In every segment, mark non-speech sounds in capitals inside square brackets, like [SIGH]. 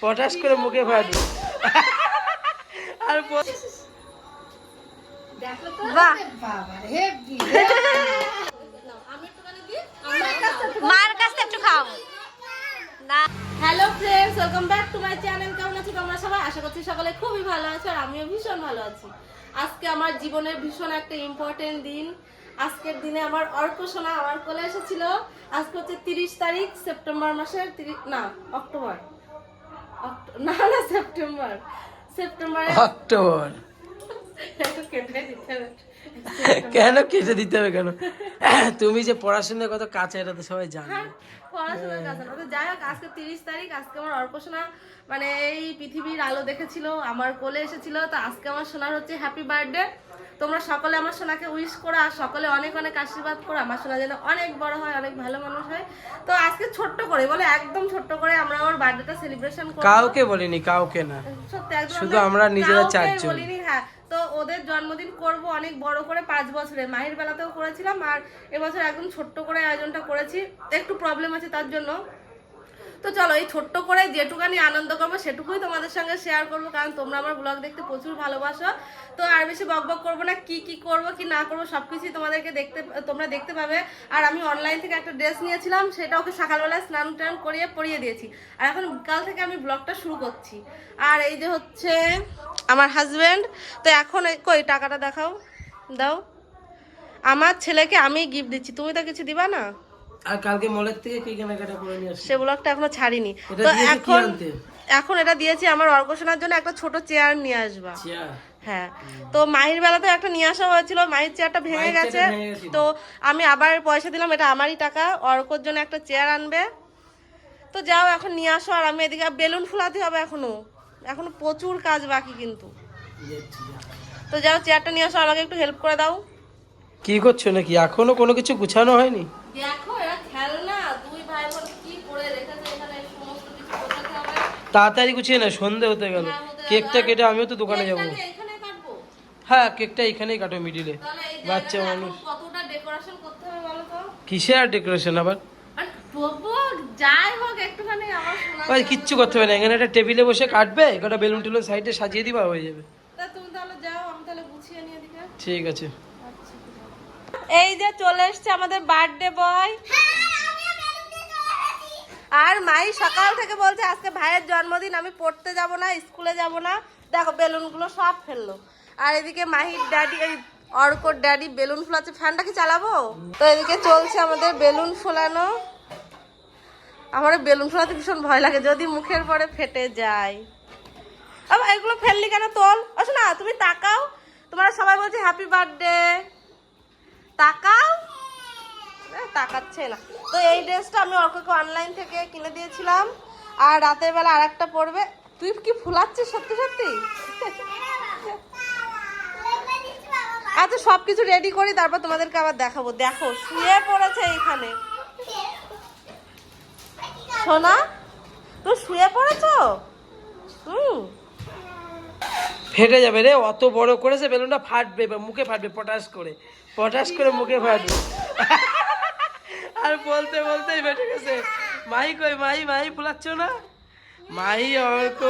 Potash করে মুখে ফাটবে আর মার কাছ একটু খাও। না। Hello friends welcome back to my channel কেমন আছো তোমরা সবাই? আশা করছি সকলে খুবই ভালো আছো আর আমিও ভীষণ ভালো আছি। আজকে আমার জীবনের ভীষণ একটা ইম্পর্টেন্ট দিন। আজকের দিনে আমার অর্ক সোনা আমার কোলে এসেছিল। আজকে হচ্ছে তিরিশ তারিখ সেপ্টেম্বর মাসের তিরিশ না অক্টোবর। অক্টো- [LAUGHS] না না সেপ্টেম্বর সেপ্টেম্বর অক্টোবর [LAUGHS] কেন কেটে দিতে হবে কেন? [LAUGHS] তুমি যে পড়াশোনার কত কাছে এটা তো সবাই জানে। হ্যাঁ, পড়াশোনার কাছে না। তো যাই হোক আজকে তিরিশ তারিখ আজকে আমার অর্পসোনা মানে এই পৃথিবীর আলো দেখেছিল আমার কোলে এসেছিল তো আজকে আমার সোনার হচ্ছে হ্যাপি বার্থডে তোমরা সকলে আমার সোনাকে উইশ করো আর সকলে অনেক অনেক আশীর্বাদ করো। আমার সোনা যেন অনেক বড় হয় অনেক ভালো মানুষ হয়। তো আজকে ছোট্ট করে বলে একদম ছোট্ট করে আমরা আমার বার্থডেটা সেলিব্রেশন করব। কাউকে বলিনি কাউকে না। সত্যি শুধু আমরা নিজেরা চারজন। বলিনি হ্যাঁ। ওদের জন্মদিন করব অনেক বড় করে পাঁচ বছরে মাহির বেলাতেও করেছিলাম আর এবছর একদম ছোট্ট করে আয়োজনটা করেছি। একটু প্রবলেম আছে তার জন্য। তো চলো, এই ছোট্ট করে যেটুকানি আনন্দ করব, সেটুকুই তোমাদের সঙ্গে শেয়ার করব, কারণ তোমরা আমার ব্লগ দেখতে প্রচুর ভালোবাসো। তো আর বেশি বক বক করব না, কি কি করব, কি না করব, সবকিছুই তোমাদেরকে দেখতে, তোমরা দেখতে পাবে। আর আমি অনলাইন থেকে একটা ড্রেস নিয়েছিলাম, সেটা ওকে সকালবেলা স্নান টান করিয়ে পরিয়ে দিয়েছি। আর এখন কাল থেকে আমি ব্লগটা শুরু করছি। আর এই যে হচ্ছে আমার হাজব্যান্ড তো এখন কই, টাকাটা দেখাও, দাও। আমার ছেলেকে আমি গিফট দিচ্ছি, তুমি তো কিছু দিবা না? আর কালকে মলের থেকে কি কেনাকাটা করে নিয়ে আসি সে ব্লগটা এখনও ছাড়িনি। তো এখন এখন এটা দিয়েছি আমার অর্গসোনার জন্য একটা ছোট চেয়ার নিয়ে আসবা। হ্যাঁ। তো মাহির বেলাতে একটা নিয়ে আসা হয়েছিল মাহির চেয়ারটা ভেঙে গেছে। তো আমি আবার পয়সা দিলাম এটা আমারই টাকা অর্কর জন্য একটা চেয়ার আনবে। তো যাও এখন নিয়ে আসো আর আমি এদিকে বেলুন ফুলাতে হবে এখনও। এখনও প্রচুর কাজ বাকি কিন্তু। তো যাও চেয়ারটা নিয়ে আসো আমাকে একটু হেল্প করে দাও। কি করছ নাকি? এখনও কোনো কিছু গুছানো হয়নি? দেখো এরা খেলনা দুই ভাই বোন কি করে রেখেছে এখানে সমস্ত কিছু গোছাতে হবে তাড়াতাড়ি গুছিয়ে না সন্ধে হতে গেল। হ্যাঁ, হতে গেল। কেকটা কেটে আমিও তো দোকানে যাব। কেকটাকে এখানে কাটবো? হ্যাঁ কেকটা এখানেই কাটো মিডিলে। বাচ্চা মানুষ। এখন ডেকোরেশন করতে হবে বলো তো? কিসে আর ডেকোরেশন আবার? আর তবু যাই হোক একটুখানি আমার শোনা ওই কিচ্ছু করতে হবে না এখানে একটা টেবিলে বসে কাটবে কটা বেলুন টেলুন সাইডে সাজিয়ে দিবা হয়ে যাবে। তা তুমি তাহলে যাও আমি তাহলে গুছিয়ে নিয়ে দিকে ঠিক আছে। এই যে চলে এসছে আমাদের বার্থডে বয় আর মাই সকাল থেকে বলছে, আজকে ভাইয়ের জন্মদিন, আমি পড়তে যাব না, স্কুলে যাব না। দেখো, বেলুনগুলো সব ফেলল। আর এদিকে মাহির ড্যাডি এই অর্কর ড্যাডি বেলুন ফোলাচ্ছে। ফ্যানটা কি চালাবো? তো এদিকে চলছে আমাদের বেলুন ফোলানো। আমার বেলুন ফোলাতে ভীষণ ভয় লাগে, যদি মুখের পরে ফেটে যায়। এগুলো ফেললি কেন তোল? আসো না তুমি তাকাও। তোমরা সবাই বলছে হ্যাপি বার্থডে তাকাও। তাকাচ্ছে না। তো এই ড্রেসটা আমি অর্ককে অনলাইন থেকে কিনে দিয়েছিলাম। আর রাতের বেলা আর একটা পরবে। তুই কি ফুলাচ্ছিস সত্যি সত্যি? আচ্ছা সব কিছু রেডি করি, তারপর তোমাদেরকে আবার দেখাবো। দেখো, শুয়ে পড়েছে এইখানে। সোনা তুই শুয়ে পড়েছো? হুম। ফেটে যাবে রে, অত বড় করেছে, বেলুনটা ফাটবে মুখে ফাটবে, পটাশ করে। পটাশ করে মুখে ফাটবে। আর বলতে বলতেই বেটে গেছে। মাই কই মাই মাই ফুলাচ্ছ না? মাই অর্ক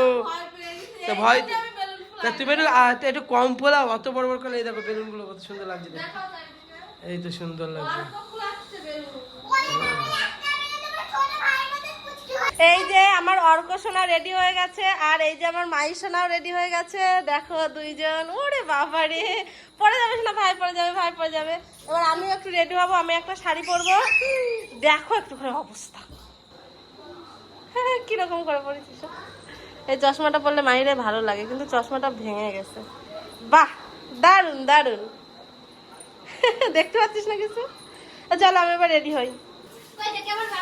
তো ভয় তা তুমি একটু একটু কম ফোলাও অত বড় বড় করে এই দেখো বেলুনগুলো কত সুন্দর লাগছে দেখো। এই তো সুন্দর লাগছে। এই যে আমার অর্ক সোনা রেডি হয়ে গেছে, আর এই যে আমার মাই সোনাও রেডি হয়ে গেছে। দেখো দুইজন, ওরে বাবা রে পরে যাবে সোনা, ভাই পরে যাবে, ভাই পরে যাবে। এবার আমিও একটু রেডি হব, আমি একটা শাড়ি পরবো। দেখো একটু করে অবস্থা। [LAUGHS] কীরকম করে পড়েছিস এই চশমাটা পরলে মাহিরে ভালো লাগে, কিন্তু চশমাটা ভেঙে গেছে। বাহ দারুণ দারুণ [LAUGHS] দেখতে পাচ্ছিস না কিছু? চলো, আমি এবার রেডি হই।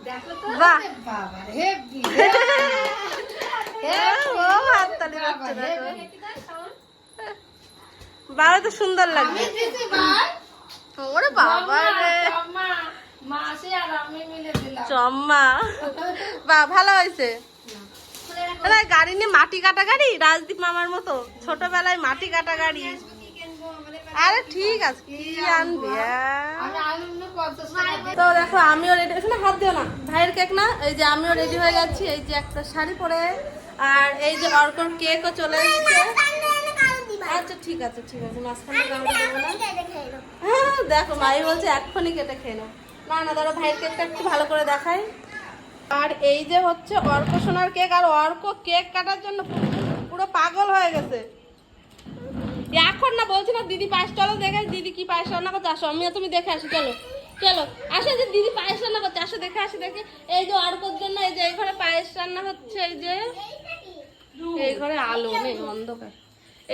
[LAUGHS] দেখো বাবা তো সুন্দর লাগবে ওরে বাবা রে। চম্মা। বা ভালো হয়েছে। গাড়ি নিয়ে মাটি কাটা গাড়ি? রাজদীপ মামার মতো। ছোটবেলায় মাটি কাটা গাড়ি। আরে ঠিক আছে কি আনবি তো দেখো আমিও রেডি শোনো হাত দিও না। ভাইয়ের কেক না এই যে আমিও রেডি হয়ে যাচ্ছি এই যে একটা শাড়ি পরে। আর এই যে অর্কর কেকও চলে এসেছে। আচ্ছা ঠিক আছে ঠিক আছে মাঝখানে কামড়ে দেবো না। হ্যাঁ দেখো মাই বলছে এক্ষুনি কেটে খেয়ে নাও। না না ধরো ভাইয়ের কেকটা একটু ভালো করে দেখাই। আর এই যে হচ্ছে অর্ক সোনার কেক আর অর্ক কেক কাটার জন্য পুরো পাগল হয়ে গেছে। এখন না বলছি না, দিদি পায়েস চলো দেখে, দিদি কি পায়েস রান্না করছে? আসো, আমিও তুমি দেখে আসি, চলো চলো। আসো যে দিদি পায়েস রান্না করছে, আসো, দেখে আসি, দেখে। এই যে অর্কর জন্য এই যে এই ঘরে পায়েস রান্না হচ্ছে, এই যে এই ঘরে আলো নেই অন্ধকার।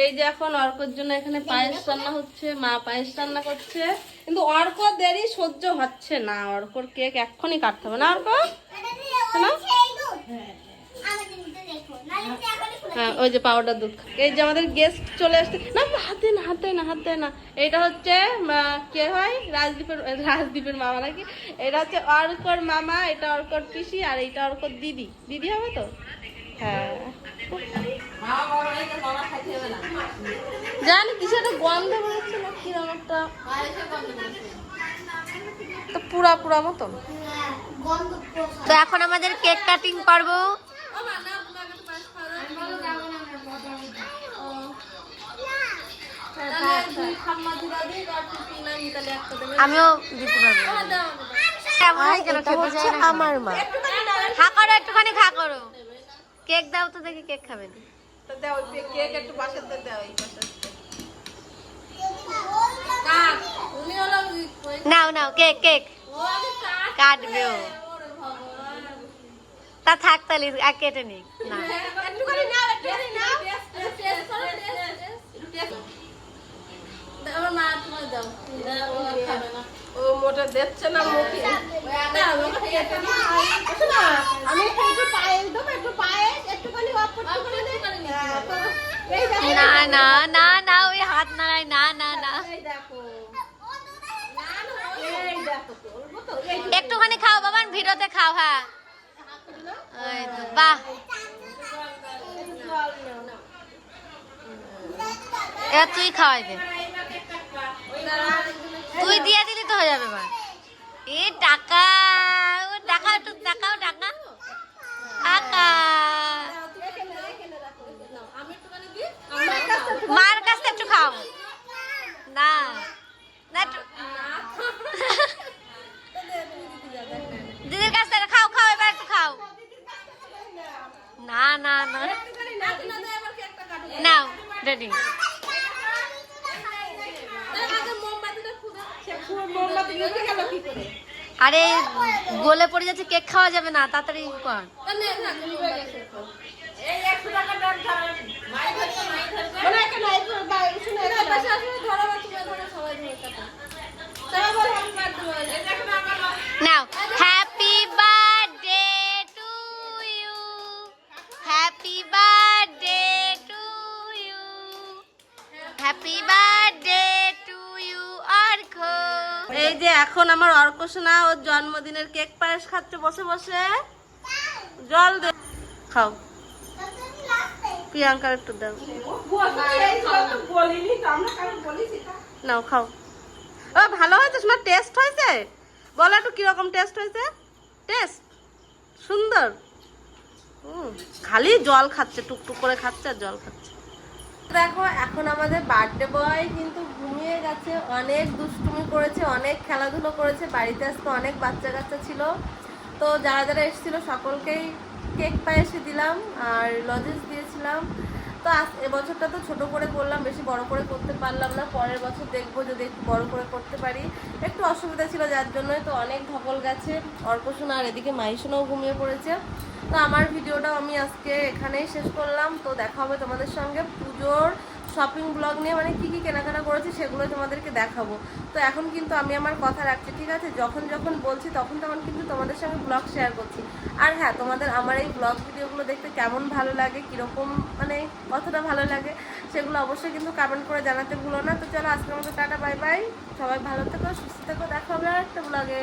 এই যে এখন অর্কর জন্য এখানে পায়েস রান্না হচ্ছে, মা পায়েস রান্না করছে। কিন্তু অর্ক দেরি, সহ্য হচ্ছে না। অর্কর কেক এক্ষুনি কাটতে হবে না অর্ক শোনো? হ্যাঁ ওই যে পাউডার দুধ এই যে আমাদের গেস্ট চলে আসছে। না, হাতে না হাতে না হাতে না। এটা হচ্ছে কে হয়? রাজদীপের রাজদীপের মামা নাকি? এটা হচ্ছে অর্কর মামা, এটা অর্কর পিসি, আর এটা অর্কর দিদি। দিদি হবে তো? হ্যাঁ। জানি কিছু একটা গন্ধ বেরোচ্ছে না, কিরম একটা। তো পুরা পুরা মতন। তো এখন আমাদের কেক কাটিং পর্ব। আমিও দিতে পারব। না আমার মা। খা করো একটুখানি খা করো। কেক দাও তো দেখি কেক খাবেন তো কেক একটু পাশের দাও এই পাশে কাক উনি হলো ওই- নাও নাও কেক কেক। কাটবে ও। তা থাক তাহলে আর কেটে নিক। না একটুখানি নাও একটুখানি নাও টেস্ট করো টেস্ট আমার মা তোমার দাও না একটুখানি না না না ওই হাত নাড়াই না না না একটুখানি খাও বাবান ভিডিওতে খাও হ্যাঁ বাহ তুই খাওয়াই তুই দিয়ে দিলি তো হয়ে যাবে এবার এ টাকা টাকা একটু টাকাও টাকা। টাকা। মার কাছ থেকে একটু খাও। না না দিদির কাছ থেকে খাও খাও এবার একটু খাও। না না না। নাও। রেডি আগে মোমবাতিটা খুদে। সে পুরো মোমবাতি নিভে গেল কি করে? আরে গোলে পড়ে যাচ্ছে কেক খাওয়া যাবে না তাড়াতাড়ি কর। একটা পাশে আসলে ধরো এখন আমার অর্কসোনা ওর জন্মদিনের কেক পায়েস খাচ্ছে। বসে বসে। জল দে। খাও। প্রিয়াঙ্কার একটু দাও। নাও, খাও। ও, ভালো হয়েছে? শোনা টেস্ট হয়েছে? বলো একটু কীরকম টেস্ট হয়েছে? টেস্ট সুন্দর। খালি জল খাচ্ছে, টুকটুক করে খাচ্ছে আর জল খাচ্ছে। দেখো, এখন আমাদের বার্থডে বয় কিন্তু ঘুমিয়ে গেছে, অনেক দুষ্টুমি করেছে, অনেক খেলাধুলো করেছে, বাড়িতে আসতে অনেক বাচ্চা কাচ্চা ছিল। তো যারা যারা এসেছিল, সকলকেই কেক পায়েসে দিলাম আর লজেন্স দিয়েছিলাম। তো আজ এবছরটা তো ছোট করে করলাম, বেশি বড় করে করতে পারলাম না। পরের বছর দেখব যদি একটু বড় করে করতে পারি। একটু অসুবিধা ছিল, যার জন্যই তো অনেক ধকল গেছে। অর্পশোনা আর এদিকে মাইশোনাও ঘুমিয়ে পড়েছে। তো আমার ভিডিওটাও আমি আজকে এখানেই শেষ করলাম। তো দেখা হবে তোমাদের সঙ্গে পুজোর শপিং ব্লগ নিয়ে মানে কি কি কেনাকাটা করেছি সেগুলো তোমাদেরকে দেখাবো। তো এখন কিন্তু আমি আমার কথা রাখছি, ঠিক আছে? যখন যখন বলছি তখন তখন কিন্তু তোমাদের সঙ্গে ব্লগ শেয়ার করছি। আর হ্যাঁ তোমাদের আমার এই ব্লগ ভিডিওগুলো দেখতে কেমন ভালো লাগে, কীরকম মানে কতটা ভালো লাগে, সেগুলো অবশ্যই কিন্তু কমেন্ট করে জানাতে ভুলো না। তো চলো আজকের মতো টাটা বাই বাই সবাই ভালো থেকো, সুস্থ থেকো, দেখা হবে আর একটা ব্লগে